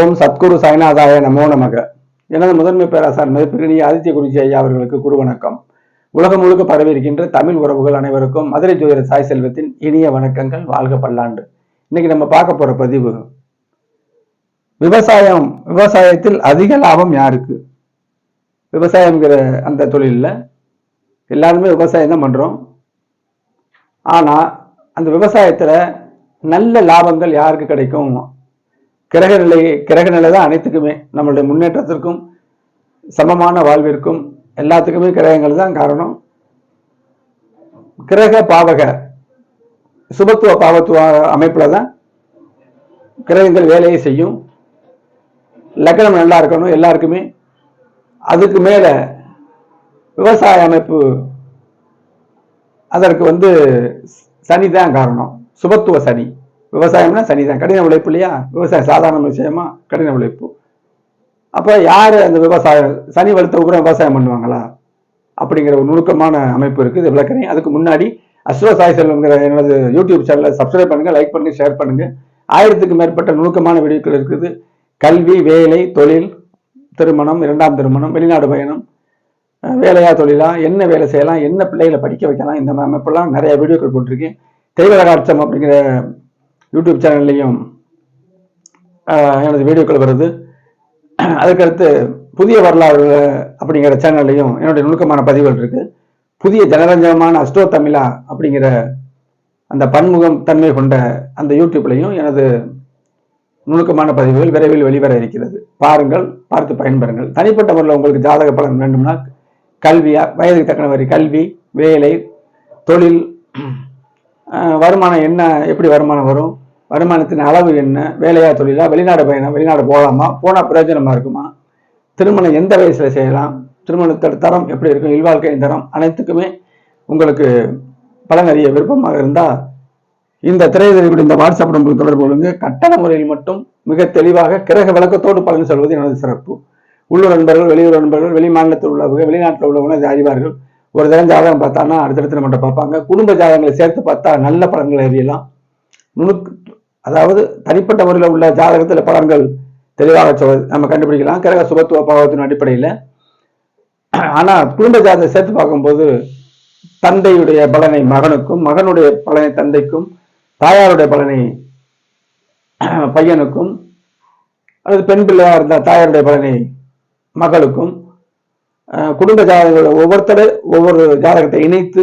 ஓம் சத்குரு சாய்நாதாய நமோ நமக. எனது முதன்மை பேராசார் மதிப்பிற்கினிய ஆதித்ய குருஜி ஐயா அவர்களுக்கு குரு வணக்கம். உலகம் முழுக்க பரவி இருக்கின்ற தமிழ் உறவுகள் அனைவருக்கும் மதுரை ஜோதிட சாய் செல்வத்தின் இனிய வணக்கங்கள் வாழ்க பல்லாண்டு. இன்னைக்கு நம்ம பார்க்க போற பதிவு விவசாயம் விவசாயத்தில் அதிக லாபம் யாருக்கு? விவசாயம்ங்கிற அந்த தொழிலில் எல்லாருமே விவசாயம் தான் பண்றோம். ஆனா அந்த விவசாயத்துல நல்ல லாபங்கள் யாருக்கு கிடைக்கும்? கிரக நிலை கிரக நிலை தான் அனைத்துக்குமே நம்மளுடைய முன்னேற்றத்திற்கும் சமமான வாழ்விற்கும் எல்லாத்துக்குமே கிரகங்கள் தான் காரணம். கிரக பாவக சுபத்துவ பாவத்துவ அமைப்பில் தான் கிரகங்கள் வேலையை செய்யும். லக்னம் நல்லா இருக்கணும் எல்லாருக்குமே. அதுக்கு மேலே விவசாய அமைப்பு அதற்கு வந்து சனி தான் காரணம். சுபத்துவ சனி. விவசாயம்னா சனி தான் கடின உழைப்பு இல்லையா? விவசாயம் சாதாரண விஷயமா கடின உழைப்பு. அப்போ யார் அந்த விவசாயம் சனி வலுத்த கூட விவசாயம் பண்ணுவாங்களா? அப்படிங்கிற ஒரு நுணுக்கமான அமைப்பு இருக்குது இது அதுக்கு முன்னாடி அஸ்வ சாய் செல்வங்கிற எனது யூடியூப் சேனலை சப்ஸ்கிரைப் பண்ணுங்க லைக் பண்ணுங்கள் ஷேர் பண்ணுங்கள் ஆயிரத்துக்கு மேற்பட்ட நுணுக்கமான வீடியோக்கள் இருக்குது. கல்வி வேலை தொழில் திருமணம் இரண்டாம் திருமணம் வெளிநாடு பயணம் வேலையா தொழிலா என்ன வேலை செய்யலாம் என்ன பிள்ளைகளை படிக்க வைக்கலாம் இந்த அமைப்பெல்லாம் நிறைய வீடியோக்கள் போட்டிருக்கேன். தெய்வரகாட்சம் அப்படிங்கிற யூடியூப் சேனல்லையும் எனது வீடியோக்கள் வருது. அதுக்கடுத்து புதிய வரலாறு அப்படிங்கிற சேனல்லையும் என்னுடைய நுணுக்கமான பதிவுகள் இருக்கு. புதிய ஜனரஞ்சகமான அஸ்டோ தமிழா அப்படிங்கிற அந்த பன்முகம் தன்மை கொண்ட அந்த யூடியூப்லையும் எனது நுணுக்கமான பதிவுகள் விரைவில் வெளிவர இருக்கிறது. பாருங்கள் பார்த்து பயன்பெறுங்கள். தனிப்பட்ட முறையில் உங்களுக்கு ஜாதக பலன் வேண்டும்னா கல்வியா வயதுக்கு தக்கனவரி கல்வி வேலை தொழில் வருமானம் என்ன எப்படி வருமானம் வரும் வருமானத்தின் அளவு என்ன வேலையா தொழிலா வெளிநாடு பயணம் வெளிநாடு போகலாமா போனால் பிரயோஜனமாக இருக்குமா திருமணம் எந்த வயசில் செய்யலாம் திருமணத்தோட தரம் எப்படி இருக்கும் இல்வாழ்க்கையின் தரம் அனைத்துக்குமே உங்களுக்கு பலன் அறிய விருப்பமாக இருந்தால் இந்த திரையதறிவுடைய இந்த வாட்ஸ்அப் நம்பருக்கு தொடர்பு கொள்ளுங்க. கட்டண முறையில் மட்டும் மிக தெளிவாக கிரக விளக்கத்தோடு பலன் சொல்வது எனது சிறப்பு. உள்ளூர் நண்பர்கள் வெளியூர் நண்பர்கள் வெளி மாநிலத்தில் உள்ளவங்க வெளிநாட்டில் உள்ளவங்க அதை அறிவார்கள் ஒரு தரம் ஜாதகம் பார்த்தான்னா அடுத்தடுத்து நம்மகிட்ட பார்ப்பாங்க. குடும்ப ஜாதகங்களை சேர்த்து பார்த்தா நல்ல பலன்களை அறியலாம். நுணுக்கு அதாவது தனிப்பட்ட முறையில் உள்ள ஜாதகத்தில் பலன்கள் தெளிவாக நம்ம கண்டுபிடிக்கலாம். கிரக சுபத்துவ பாவத்தின் அடிப்படையில். ஆனால் குடும்ப ஜாதகத்தை சேர்த்து பார்க்கும்போது தந்தையுடைய பலனை மகனுக்கும் மகனுடைய பலனை தந்தைக்கும் தாயாருடைய பலனை பையனுக்கும் அல்லது பெண் பிள்ளையாக இருந்தால் தாயாருடைய பலனை மகளுக்கும் குடும்ப ஜாதகங்களை ஒவ்வொருத்தர் ஒவ்வொரு ஜாதகத்தை இணைத்து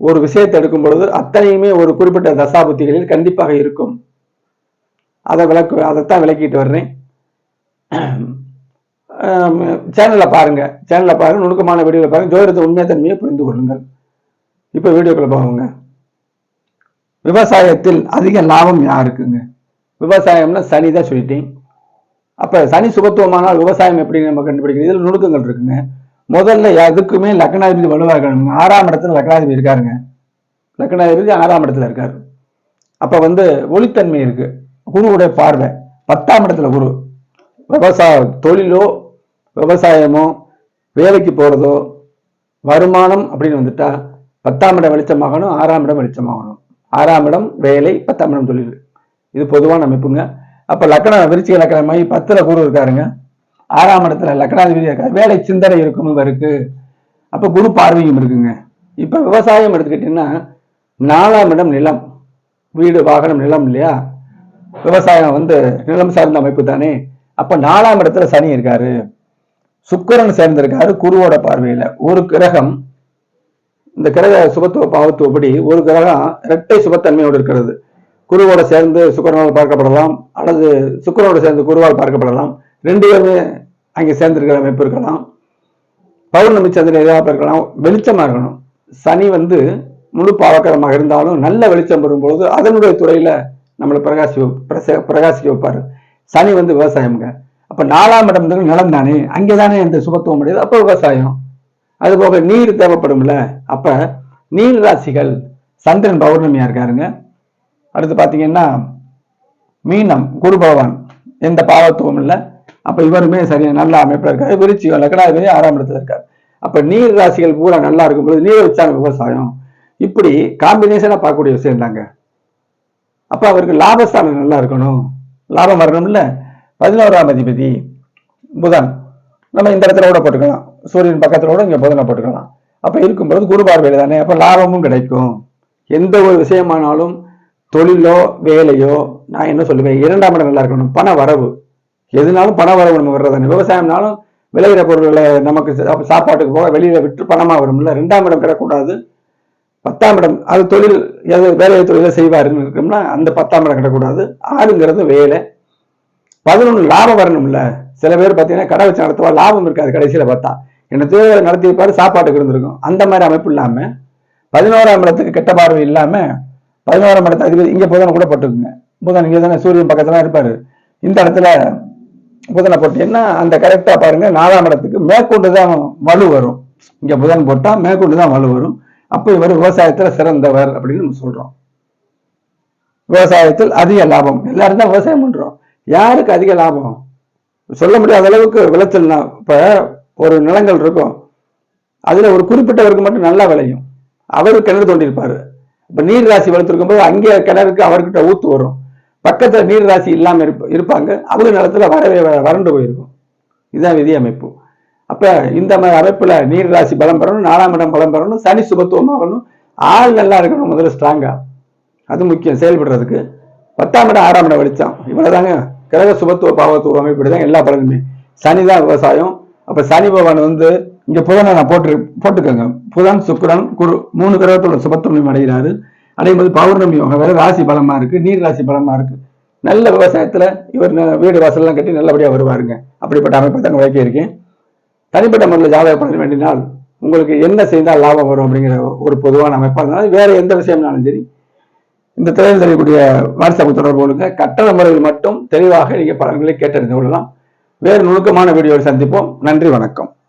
ஒரு விஷயத்தை எடுக்கும் பொழுது அத்தனையுமே ஒரு குறிப்பிட்ட தசாபுத்திகளில் கண்டிப்பாக இருக்கும். அதை விளக்கு அதைத்தான் விளக்கிட்டு வர்றேன். சேனலில் பாருங்க. சேனலில் பாருங்க நுணுக்கமான வீடியோவில் பாருங்க. ஜோதிடத்தை உண்மைத்தன்மையை புரிந்து கொள்ளுங்கள். இப்போ வீடியோக்குள்ள போவோங்க. விவசாயத்தில் அதிக லாபம் யாருக்குங்க? விவசாயம்னா சனி தான் சொல்லிட்டேன். அப்போ சனி சுபத்துவமானால் விவசாயம் எப்படி நம்ம கண்டுபிடிக்கிறது இதில் நுணுக்கங்கள் இருக்குங்க. முதல்ல எதுக்குமே லக்னாதிபதி வலுவாக இருக்கணுங்க ஆறாம் இடத்துல லக்னாதிபதி இருக்காருங்க. லக்னாதிபதி ஆறாம் இடத்துல இருக்காரு. அப்போ வந்து ஒளித்தன்மை இருக்குது குருவுடைய பார்வை. பத்தாம் இடத்துல குரு. விவசாய தொழிலோ விவசாயமோ வேலைக்கு போறதோ வருமானம் அப்படின்னு வந்துட்டா பத்தாம் இடம் வெளிச்சமாகணும் ஆறாம் இடம் வெளிச்சமாகணும். ஆறாம் இடம் வேலை பத்தாம் இடம் தொழில். இது பொதுவான அமைப்புங்க. அப்ப லக்கணம் விருச்சிக லக்கணமாகி பத்துல குரு இருக்காருங்க. ஆறாம் இடத்துல லக்கணாதிபதி இருக்காரு. வேலை சிந்தனை இருக்கும் இவருக்கு அப்ப குரு பார்வையும் இருக்குங்க. இப்ப விவசாயம் எடுத்துக்கிட்டீங்கன்னா நாலாம் இடம் நிலம். வீடு வாகனம் நிலம் இல்லையா? விவசாயம் வந்து நிலம் சார்ந்த அமைப்பு தானே? அப்ப நாலாம் இடத்துல சனி இருக்காரு. சுக்கிரன் சேர்ந்திருக்காரு குருவோட பார்வையில. ஒரு கிரகம் இந்த கிரக சுபத்துவ பாவத்துவப்படி ஒரு கிரகம் இரட்டை சுபத்தன்மையோடு இருக்கிறது. குருவோட சேர்ந்து சுக்கரனால் பார்க்கப்படலாம் அல்லது சுக்கிரனோட சேர்ந்து குருவால் பார்க்கப்படலாம். ரெண்டு பேருமே அங்கே சேர்ந்திருக்கிற அமைப்பு இருக்கலாம். பௌர்ணமி சந்திரன் எதிராக இருக்கலாம் வெளிச்சமாக இருக்கணும். சனி வந்து முழு பாவக்கரமாக இருந்தாலும் நல்ல வெளிச்சம் வரும்பொழுது அதனுடைய துறையில நம்மளை பிரகாசி பிரச- பிரகாசிக்க வைப்பாரு. சனி வந்து விவசாயம்ங்க. அப்ப நாலாம் இடம் வந்து நிலம் தானே? அங்கே தானே இந்த சுபத்துவம் முடியுது அப்ப விவசாயம். அது போக நீர் தேவைப்படும்ல. அப்ப நீர் ராசிகள் சந்திரன் பௌர்ணமியா இருக்காருங்க. அடுத்து பாத்தீங்கன்னா மீனம் குரு பகவான். எந்த பாவத்துவம் இல்லை. அப்ப இவருமே சரியா நல்ல அமைப்பில் இருக்காரு. விருச்சிகம் லக்னாதிபதி ஆறாம் இடத்துல இருக்காரு. அப்ப நீர் ராசிகள் பூரா நல்லா இருக்கும்போது நீரை வச்சாங்க விவசாயம். இப்படி காம்பினேஷனா பார்க்கக்கூடிய விஷயம் தாங்க. அப்போ அவருக்கு லாபஸ்தானம் நல்லா இருக்கணும். லாபம் வரணும்ல? பதினோராம் அதிபதி புதன். நம்ம இந்த இடத்துல கூட போட்டுக்கலாம். சூரியன் பக்கத்தில் கூட இங்கே புதனை போட்டுக்கலாம். அப்போ இருக்கும்போது குரு பார்வையில் தானே? அப்போ லாபமும் கிடைக்கும். எந்த ஒரு விஷயமானாலும் தொழிலோ வேலையோ நான் என்ன சொல்லுவேன்? இரண்டாம் இடம் நல்லா இருக்கணும். பண வரவு. எதுனாலும் பண வரவு நம்ம வர்றதானே விவசாயம்னாலும் விளையிற பொருள்களை நமக்கு சாப்பாட்டுக்கு போக வெளியில் விட்டு பணமாக வரும்ல? ரெண்டாம் இடம் கிடக்கூடாது பத்தாம் இடம் அது தொழில் எது வேலை தொழிலை செய்வாருன்னு இருக்கோம்னா அந்த பத்தாம் இடம் கிடக்கூடாது ஆறுங்கிறது வேலை. பதினொன்று லாபம் வரணும்ல. சில பேர் பார்த்தீங்கன்னா கடை வச்சு நடத்துவா லாபம் இருக்காது கடைசியில் பார்த்தா. என்ன தேவை நடத்தியிருப்பாரு சாப்பாட்டுக்கு இருந்திருக்கும். அந்த மாதிரி அமைப்பு இல்லாமல் பதினோராம் இடத்துக்கு கெட்ட பார்வை இல்லாமல் பதினோராம் இடத்து அதிபதி இங்கே புதனை கூட போட்டுக்குங்க. புதன் இங்கே தானே சூரியன் பக்கத்துல இருப்பார். இந்த இடத்துல புதனை போட்டீங்கன்னா அந்த கரெக்டாக பாருங்கள் நாலாம் இடத்துக்கு மேற்கொண்டு தான் வலு வரும். இங்கே புதன் போட்டால் மேற்கொண்டு தான் வலு வரும். அப்போ இவர் விவசாயத்துல சிறந்தவர் அப்படின்னு நம்ம சொல்றோம். விவசாயத்தில் அதிக லாபம். எல்லாரும் தான் விவசாயம் பண்றோம். யாருக்கு அதிக லாபம்? சொல்ல முடியாத அளவுக்கு விளைச்சல்னா இப்ப ஒரு நிலங்கள் இருக்கும். அதுல ஒரு குறிப்பிட்டவருக்கு மட்டும் நல்லா விளையும். அவரு கிணறு தோண்டியிருப்பாரு. இப்ப நீர் ராசி வளர்த்துருக்கும் போது அங்கே கிணறுக்கு அவர்கிட்ட ஊத்து வரும். பக்கத்துல நீர் ராசி இல்லாம இருப்பாங்க. அவங்க நிலத்துல வரவே வறண்டு போயிருக்கும். இதுதான் விதி அமைப்பு அப்ப இந்த மாதிரி அமைப்புல நீர் ராசி பலம் பெறணும் நாலாம் இடம் பலம் பெறணும் சனி சுபத்துவம் ஆகணும். ஆள் நல்லா இருக்கணும் முதல்ல ஸ்ட்ராங்கா அது முக்கியம் செயல்படுறதுக்கு. பத்தாம் இடம் ஆறாம் இடம் வெளிச்சம். இவ்வளவுதாங்க. கிரக சுபத்துவ பாவத்துவ அமைப்பு தான் எல்லா பலனுமே. சனி தான் விவசாயம். அப்ப சனி பகவான் வந்து இங்க புதனை நான் போட்டு போட்டுக்கோங்க. புதன் சுக்கரன் குரு மூணு கிரகத்தோட சுபத்துவம் அடைகிறாரு. அடையும் போது பௌர்ணமி யோகம் வேற ராசி பலமா இருக்கு நீர் ராசி பலமா இருக்கு. நல்ல விவசாயத்துல இவர் வீடு வாசல்லாம் கட்டி நல்லபடியா வருவாருங்க. அப்படிப்பட்ட அமைப்பை தான் வைக்க இருக்கேன். தனிப்பட்ட முறையில் ஜாதக பலன் வேண்டினால் உங்களுக்கு என்ன செய்தால் லாபம் வரும் அப்படிங்கிற ஒரு பொதுவான அமைப்பாக இருந்தாலும் வேற எந்த விஷயம்னாலும் சரி இந்த திரையில் தெரியக்கூடிய வாட்ஸ்அப் தொடர்பு கொள்ளுங்க. கட்டண முறையில் மட்டும் தெளிவாக நீங்கள் பலன்களை கேட்டறிந்து கொள்ளலாம். வேறு நுணுக்கமான வீடியோவில் சந்திப்போம். நன்றி வணக்கம்.